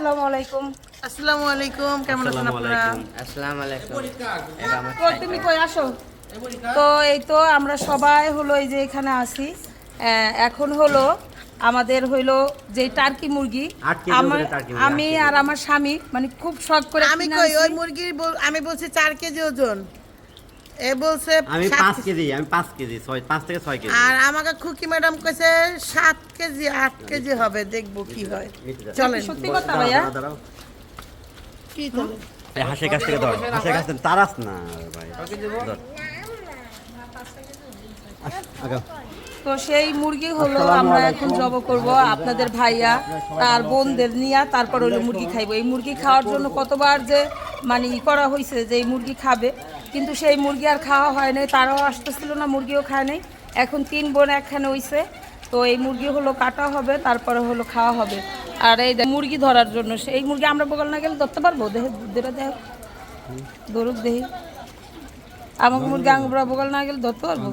আসসালামু আলাইকুম। আসসালামু আলাইকুম কেমন আছেন আপনারা? আসসালামু আলাইকুম। তো তুমি কই আসো? তো এই তো আমরা সবাই হলো এই যে এখানে আছি। আহ, এখন হলো আমাদের হইল যে টার্কি মুরগি। আমি আর আমার স্বামী মানে খুব শখ করে আমি কই ওই। মুরগির বল- আমি বলছি চার কেজি ওজন। এ বলছে আমি সাত পাঁচ কেজি। কেজি আমি পাঁচ কেজি ছয় পাঁচ থেকে ছয় কেজি। আর আমাকে খুকি ম্যাডাম কইছে সাত কেজি আট কেজি হবে দেখব কি হয়। চলেন। সত্যি কথা ভাইয়া। কি চলে? এই হাঁসের কাছ থেকে ধর হাঁসের কাছ থেকে তারাস না ভাই। ধর। আগাও। তো সেই মুরগি হলো আমরা এখন জব করব আপনাদের ভাইয়া তার বোনদের নিয়ে তারপর হলো মুরগি খাইবো। এই মুরগি খাওয়ার জন্য কতবার যে মানে ই করা হয়েছে যে এই মুরগি খাবে কিন্তু সেই মুরগি আর খাওয়া হয় নাই তারাও আসতেছিল না মুরগিও খায় নাই। এখন তিন বোন একখানে হইছে তো এই মুরগি হলো কাটা হবে তারপরে হলো খাওয়া হবে। আর এই মুরগি ধরার জন্য সেই মুরগি আমরা বগল না গেলে ধরতে পারব? দেহে দুধেরা দেহ। দরুক দেহি আমাকে মুরগি আঙ্গুরা বগল না গেলে ধরতে পারব?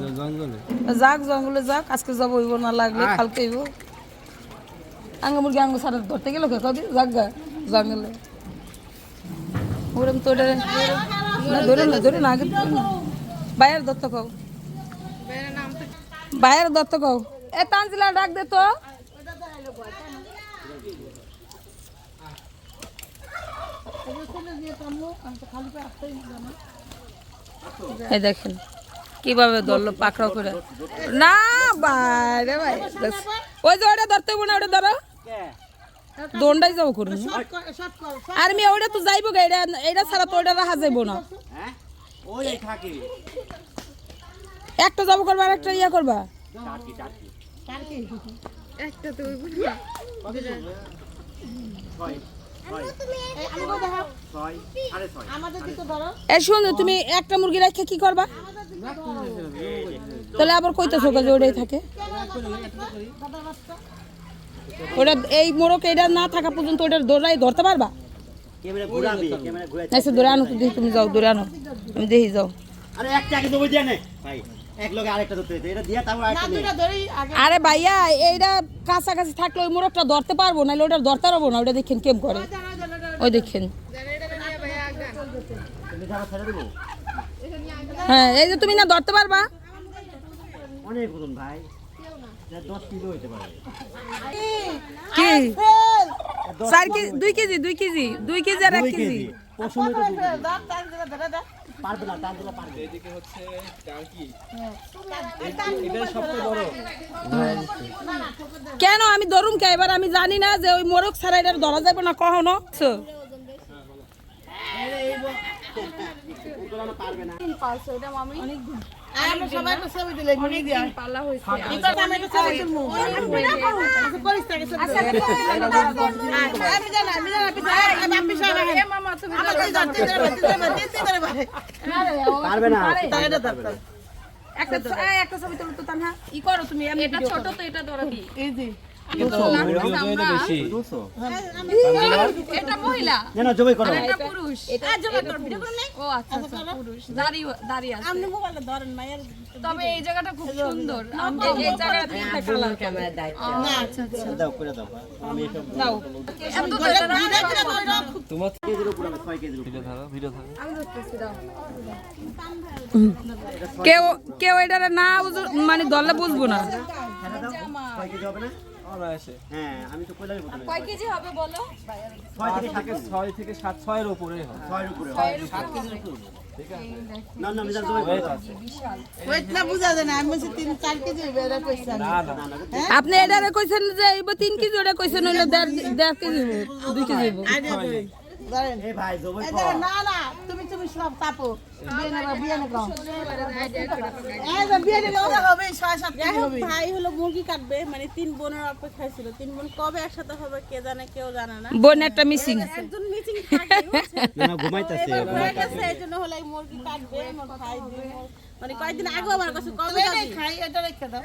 যাক জঙ্গলে যাক আজকে যাব হইব না লাগলে কালকে হইব। আঙ্গ মুরগি আঙ্গ সারা ধরতে গেল কে? কদি যাক গা জঙ্গলে। ওরম তো না, ধরে না না বাইরের দত্ত কও এ তানজিলা, ডাক দে তো। এই দেখেন, কীভাবে ধরলো পাকড়াও করে। না, বাইরে ভাই ওই যে ওটা ধরতে না ওটা ধরো। দন্ডাই যাব করুন। আর আমি ওটা তো যাইবো গা এটা এটা ছাড়া তো ওটা রাখা যাইবো না। হ্যাঁ? একটা যাব করবা আর একটা ইয়া করবা? টাকি টাকি ছয়। ছয়। ছয়। সাড়ে ছয়। এ শুনো তুমি একটা মুরগি রেখে কি করবা? তাহলে আবার কইতেছো যে ওটাই থাকে। ওটা এই মোড়ক এটা না থাকা পর্যন্ত ওটার দৌড়াই ধরতে পারবা? আচ্ছা দৌড়ে আনো দেখি তুমি যাও দৌড়ে আনো আমি দেখি যাও। আরে একটা আগে দেবো দিয়ে নে। ভাই এক লগে আরেকটা ধরতে হইতো। এটা দিয়া তারপর আরেকটা নে আরে ভাইয়া এইটা কাছাকাছি থাকলে ওই মোড়কটা ধরতে পারব না ওটা ধরতে পারব না। ওটা দেখেন কেম করে। ওই দেখেন। হ্যাঁ এই যে তুমি না ধরতে পারবা? অনেক ভাই। কি চার কেজি দুই কেজি দুই কেজি দুই কেজি আর এক কেজি। পারবে না পারবে কেন আমি ধরুম কে এবার আমি জানি না যে ওই মোরগ ছাড়া এটা ধরা যাবে না কখনো So, সবাই ছবি দিলে দিয়া করব আমি একটা ছবি তুলমু আচ্ছা করিস তাকে ছবি আচ্ছা আমি জানা আমি জানা পিছে আমি আপনি সবাই এ মামা তুমি আমাকে ধরতে দেবে দিতে দেবে দিতে দেবে পারবে না। এটা ধরতে একটা একটা ছবি তুলো তো তানহা ই করো তুমি আমি এটা ছোট তো এটা ধরাবি এই যে। দুশো এটা মহিলা? না না জবাই করো। এটা পুরুষ। ও পুরুষ। দাড়ি দাড়ি আছে। আপনি মোবাইলে ধরেন মায়ের তবে এই জায়গাটা খুব সুন্দর। আচ্ছা আচ্ছা। কেউ কেউ এটা না মানে ধরলে বুঝব না? হ্যাঁ আমি তো কইলাম প্রথমে কয় কেজি হবে বলো? ছয় থেকে সাত কেজি ছয় থেকে সাত ছয়ের উপরে হয় ছয়ের উপরে হয়। না না আমি যা জবাই ওয়েট না বুঝা যায় না আমি বলছি তিন চার কেজি হবে আমি। আপনি এটা কইছেন যে কেজি ওটা কইছেন কেজি কেজি। না না তুমি তুমি সব চাপো। ভাই হলো মুরগি কাটবে মানে তিন বোনের অপেক্ষায় ছিল। তিন বোন কবে একসাথে হবে কে জানে কেউ জানে না। বোন একটা মিসিং একজন ঘুমাইতেছে হলো মুরগি কাটবে ভাই। মানে কয়েকদিন আগে আমার কাছে কবে খাই এটা রেখে দাও।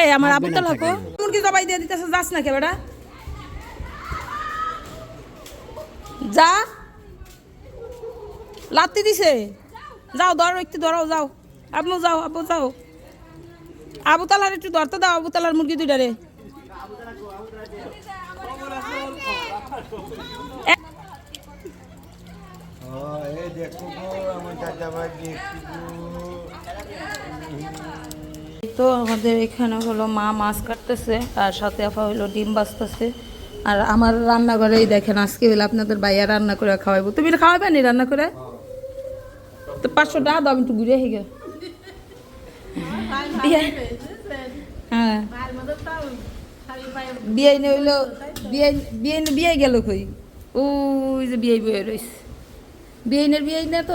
এই আমার আবু তো লাকো মুরগি জবাই দিয়ে দিতেছে যাস না কে বেটা? যা। লাত্তি দিছে। যাও, ধরো একটু ধরো যাও। আপনি যাও আপু যাও। আবু তালার একটু ধরতে দাও আবু তালার মুরগি দেখছি গো তো আমাদের এখানে হলো মা মাছ কাটতেছে, আর সাথে আপা হলো ডিম বাজতেছে আর আমার রান্নাঘরেই দেখেন, আজকে হলো আপনাদের ভাইয়া রান্না করে খাওয়াইবো। তুমি খাওয়াবে নি রান্না করে? তো পাঁচশো টাকা দাও, আমি একটু ঘুরে হিগে হ্যাঁ। হইল ওই যে বিয়ে না তো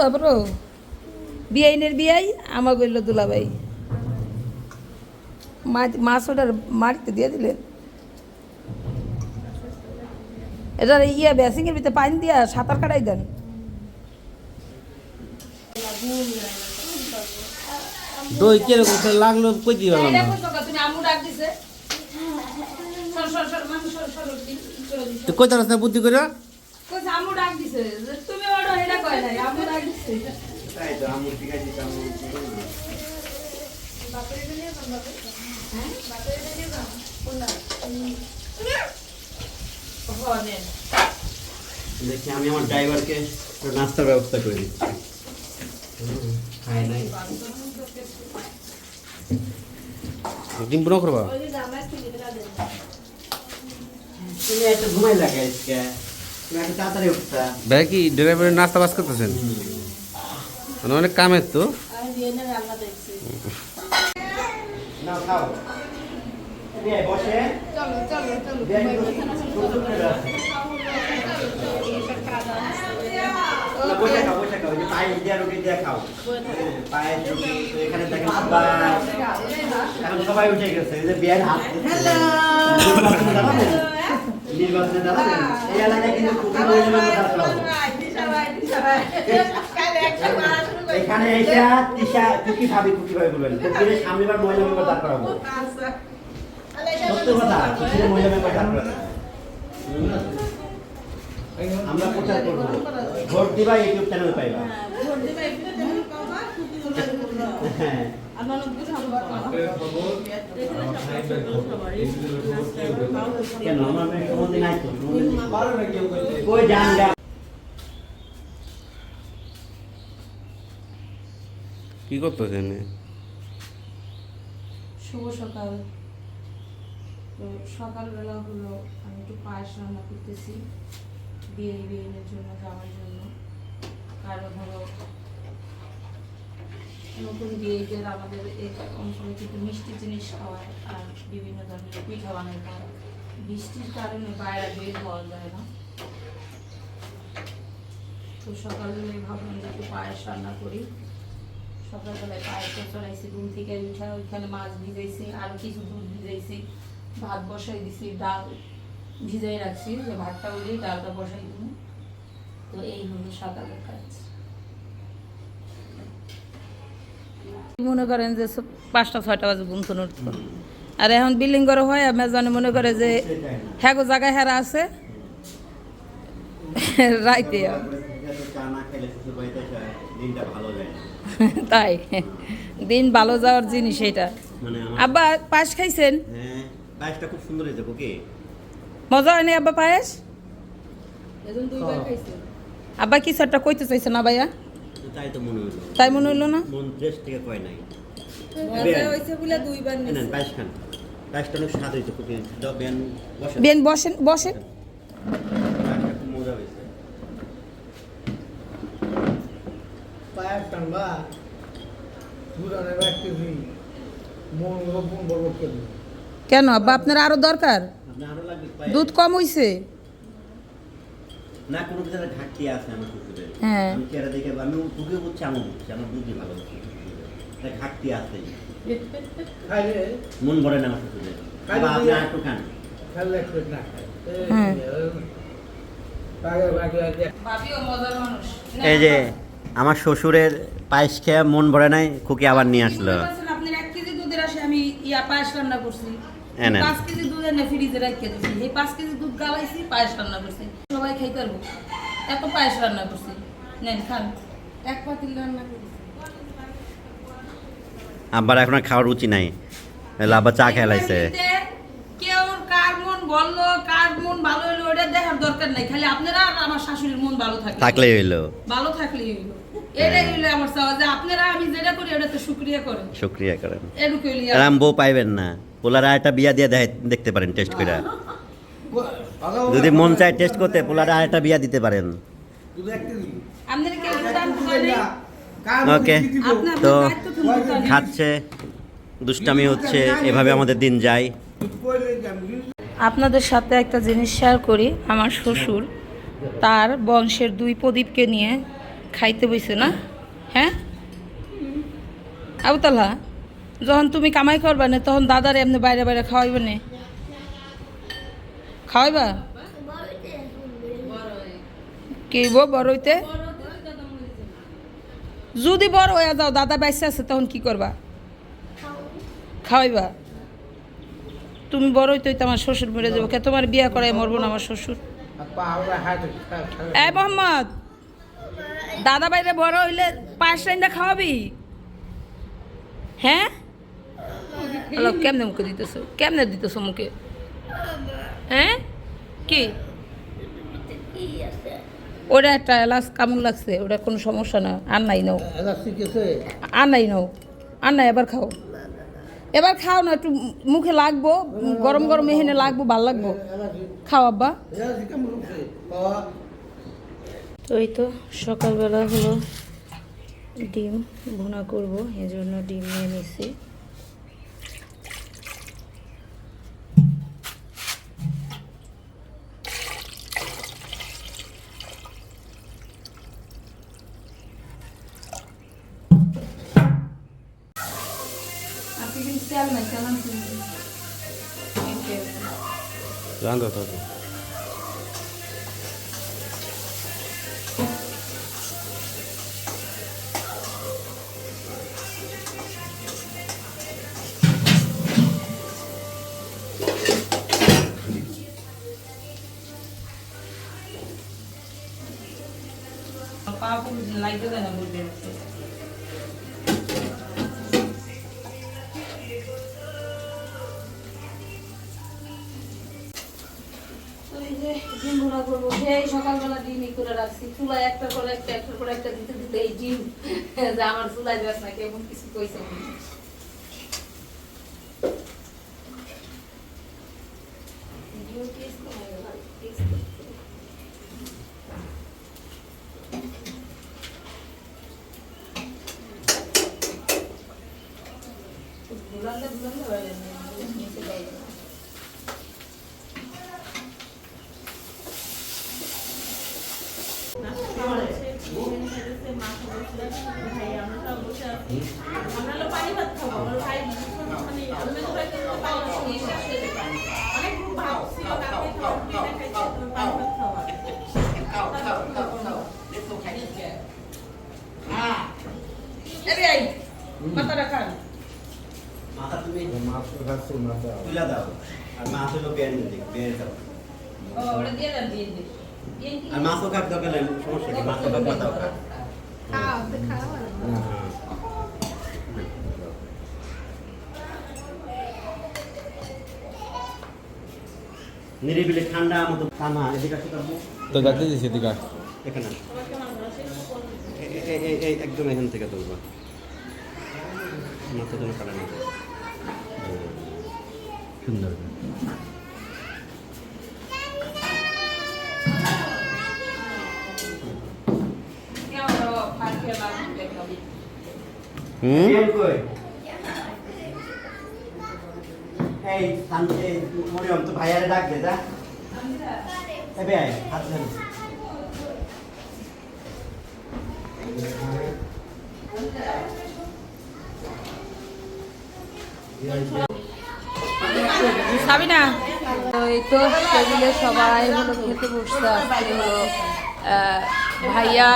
দুলাভাই। মাছ মাছ ওটার মারিতে দিয়ে দিলেন। এটার ইয়ে বেসিংয়ের ভিতরে পানি দিয়া সাঁতার কাটাই দেন। দই কীরকম লাগল কই দিবে তুমি ডাক দিছে। সর সর সর মাছ সর সর তো কই তার বুদ্ধি করে কই আমু ডাক দিছে। যে তুমি হনেন দেখি আমি আমার ড্রাইভারকে নাস্তার ব্যবস্থা করে দিচ্ছি। খাই নাই। ডিম পুরো করবা? তুমি একটু ঘুমাই উঠতা। ভাই কি ড্রাইভারের নাস্তা বাস করতেছেন? মানে অনেক কামের তো। আমি বিয়েনের রান্না দেখছি। না খাও। আয়, বসে চলো চলো চলো বিয়ে একটু ছোট ছোট করে আছে। না, বসে খাও বসে খাও পায়ে দিয়ে রুটি দিয়ে খাও। পায়ে রুটি এখানে দেখেন সবাই এখন সবাই উঠে গেছে এই যে বিয়ের হাত নির্বাচনে দাঁড়াবেন? এই এলাকায় কিন্তু খুবই এখানে এসে তিশা কুকি ভাবি কুকি ভাবি বলবেন বিয়ের সামনেবার মহিলা মেম্বার দাঁড় করাবো। আমরা প্রচার করব। ভোট দিবা ইউটিউব চ্যানেল পাইবা। হ্যাঁ কেন? আমার সম্বন্ধে নাই তো। কই যান। কি করতেছেন? শুভ সকাল। তো সকালবেলা হলো আমি একটু পায়েস রান্না করতেছি বিয়ে বিয়ের জন্য যাওয়ার জন্য। কারণ হলো নতুন বিয়েদের আমাদের এই অঞ্চলে কিন্তু মিষ্টি জিনিস খাওয়ায় আর বিভিন্ন ধরনের পিঠা বানায় খাওয়ায়। বৃষ্টির কারণে বাইরে বের হওয়া যায় না। তো সকালবেলায় ভাবলাম একটু পায়েস রান্না করি। সকালবেলায় পায়েসটা চড়াইছি, ঘুম থেকে উঠা ওইখানে মাছ ভিজাইছি, আর কিছু দুধ ভিজাইছি। ভাত বসাই দিছি ডাল ভিজাই রাখছি যে ভাতটা উঠে ডালটা বসাই দিব। তো এই হলো সকালের কাজ মনে করেন যে পাঁচটা ছয়টা বাজে ঘুম থেকে উঠতো। আর এখন বিল্ডিং করে হয় মেজনে মনে করে যে হ্যাঁ গো জায়গায় হেরা আছে। রাইতে। তাই। দিন ভালো যাওয়ার জিনিস এটা আব্বা পাশ খাইছেন? হ্যাঁ। পায়েসটা খুব সুন্দর হয়েছে ওকে মজা হয়নি আব্বা পায়েস? আব্বা কি একটা কইতে চাইছে না ভাইয়া? তাই তো মনে হলো তাই মনে হইল না? মন দেশ থেকে কয় নাই। পায়েস খান। পায়েসটা অনেক স্বাদ হয়েছে খুব দাও বেন বসেন। বেন বসেন মজা হয়েছে ব্যক্তি মন গোপন কেন কেন? আব্বা আপনার আরও দরকার? দুধ কম হইছে। না কোনো কিছু ঘাটতি আছে আমার শ্বশুরের হ্যাঁ। আমি চেহারা দেখে আমি তোকে বুঝছি আমি বুঝছি আমার বুদ্ধি ভালো হচ্ছে ঘাটতি আছে। মন ভরে না আমার আপনি একটু খান হ্যাঁ। এই যে আমার শ্বশুরের পায়েস খেয়ে মন ভরে নাই খুকি আবার নিয়ে আসলো। আপনার এক কেজি দুধের আসে আমি ইয়া পায়েস রান্না করছি। পাঁচ কেজি দুধ এনে ফ্রিজে রেখে দিছি। এই কেজি দুধ গালাইছি পায়েস রান্না করছি। সবাই খাইতে পারব। এত পায়েস রান্না করছি। নেন খান। এক পাতিল রান্না করছি আবার এখন খাওয়ার রুচি নাই। আবার চা খেলাইছে কেউ কার মন বলল কার মন ভালো হইল ওটা দেখার দরকার নাই। খালি আপনারা আর আমার শাশুড়ির মন ভালো থাকে থাকলেই হইল। ভালো থাকলেই হইল। এটাই হইল আমার চাওয়া যে আপনারা আমি যেটা করি ওটাতে শুক্রিয়া করেন। শুক্রিয়া করেন। হইলি বউ পাইবেন না। পোলারা একটা বিয়া দিয়ে দেয় দেখতে পারেন টেস্ট করে যদি মন চায় টেস্ট করতে পোলারা একটা বিয়া দিতে পারেন। ওকে তো। খাচ্ছে দুষ্টামি হচ্ছে এভাবে আমাদের দিন যায়। আপনাদের সাথে একটা জিনিস শেয়ার করি আমার শ্বশুর তার বংশের দুই প্রদীপকে নিয়ে খাইতে বইছে না? হ্যাঁ? আবতালা যখন তুমি কামাই করবে না, তখন দাদারে এমনি বাইরে বাইরে খাওয়াইবে না। খাওয়াইবা? কি বড় হইতে? যদি বড় হয়ে যাও, দাদা বাইসে আছে, তখন কি করবা? খাওয়াইবা? তুমি বড় হইতে হইতে আমার শ্বশুর মরে যাব। কে, তোমার বিয়া করাই মরবো না আমার শ্বশুর? এ মোহাম্মদ, দাদা বাইরে বড় হইলে পাঁচ রাইন্দা খাওয়াবি? হ্যাঁ? হ্যালো কেমনে মুখে দিতেছো? কেমনে দিতেছো মুখে? হ্যাঁ? কি? ওটা একটা এলাচ কামড় লাগছে ওটা কোনো সমস্যা না। আর নাই নাও আর নাই নাও। আর নাই এবার খাও। এবার খাও না একটু মুখে লাগবো গরম গরম এখানে লাগবো ভালো লাগবো। খাও আব্বা। তো এই তো সকালবেলা হলো। ডিম ভুনা করব এই জন্য ডিম নিয়ে নিছি। জানতো তো পাওয়া লাগবে না বলবে তো চুলায় একটা করে, একটা একটা করে, একটা দিতে দিতে এই ডিম, যে আমার চুলায় যাস না কেমন কিছু কইছে মনে হয়। ডিম taste কমে গেল, taste করতে। বুলালে বুলালে বাইরে নেই, নিচে বাইরে না। আমরা হলো পানি ভাত খাব আমার ভাই মানে আমি আর মাছ মাছও খাক দরকার নেই সমস্যা কি? মাছও খাক পাতাও খাক নিরিবিলি ঠান্ডা মতো টানা এদিকে আসতে পারব তো যাতে দিছি দিকা এখানে এই একদম এখান থেকে তুলবো। মাথা যেন কাটা না সুন্দর। হুম? এই শান্তি মনে তো ভাইয়ারে ডাক দে যা। এ আয় হাত ধরে। সাবিনা? তো এই তো টেবিলে সবাই হলো খেতে বসছে আজকে হলো আহ, ভাইয়া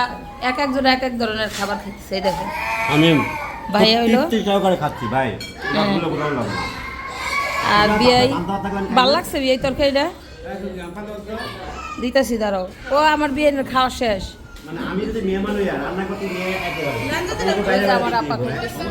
এক একজন এক এক ধরনের খাবার খেতেছে এই দেখো আমি ভাইয়া হইল? সহকারে খাচ্ছি ভাই। না। আর বিয়াই ভালো লাগছে বিয়াই তরকারিটা? দিতেছি দাঁড়াও। ও আমার বিয়ের খাওয়া শেষ। মানে আমার আপা করতেছে।